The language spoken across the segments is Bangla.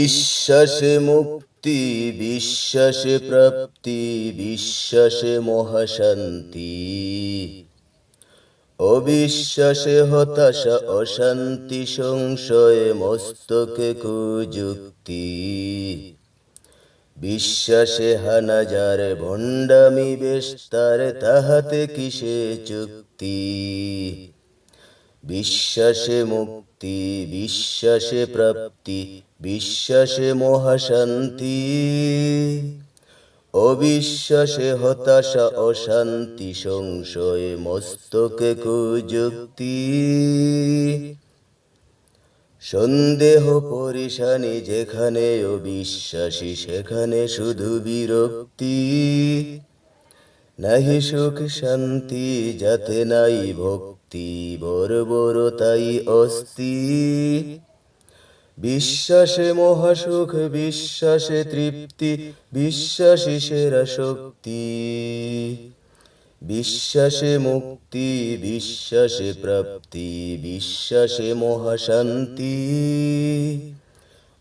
বিশ্বাসে মুক্তি, বিশ্বাসে প্রাপ্তি, বিশ্বাসে মহাশান্তি। অবিশ্বাসে হতাশা, অশান্তি সংশয়ে মস্তকে কুযুক্তি। বিশ্বাসে হানাজার ভণ্ডামি বেস্তার তাহাতে কিসে চুক্তি? বিশ্বাসে মুক্তি, বিশ্বাসে প্রাপ্তি, বিশ্বাসে মহাশান্তি। অবিশ্বাসে হতাশা অশান্তি সংশয়ে মস্তকে কুযুক্তি। সন্দেহ পরিশানি যেখানে, অবিশ্বাসী সেখানে শুধু বিরক্তি। নাহি সুখ শান্তি যাতে নাই ভক্তি বড় বড় তাই অস্তি বিশ্বাসে মহাসুখ বিশ্বাসে তৃপ্তি বিশ্বাসী সেরা শক্তি বিশ্বাসে মুক্তি বিশ্বাসে প্রাপ্তি বিশ্বাসে মহাশান্তি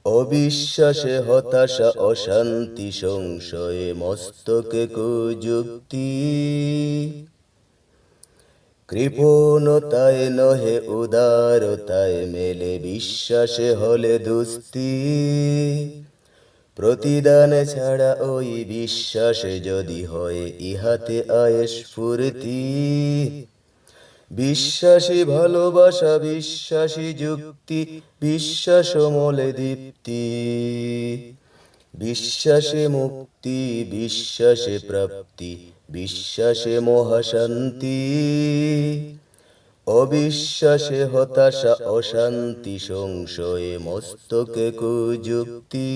অবিশ্বাসে হতাশা, অশান্তি, সংশয়ে মস্তকে কুযুক্তি। কৃপণতায় নহে উদারতায় মেলে বিশ্বাসে হলে দুস্তি। প্রতিদান ছাড়া ওই বিশ্বাসে যদি হয়, ইহাতে আয়েস ফুর্তি। বিশ্বাসী ভালোবাসা, বিশ্বাসী যুক্তি, বিশ্বাস মলে দীপ্তি। বিশ্বাসে মুক্তি, বিশ্বাসে প্রাপ্তি, বিশ্বাসে মহাশান্তি। অবিশ্বাসে হতাশা, অশান্তি, সংশয়ে মস্তকে কুযুক্তি।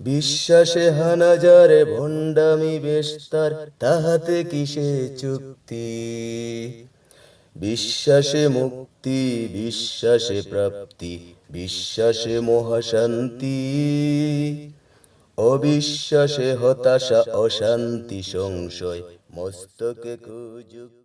বিশ্বাসে হানাজারে ভণ্ডামি বেস্তার তাহাতে কিসে চুক্তি? বিশ্বাসে মুক্তি, বিশ্বাসে প্রাপ্তি, বিশ্বাসে মহাশান্তি। অবিশ্বাসে হতাশা, অশান্তি, সংশয়, মস্তকে কুযুক্তি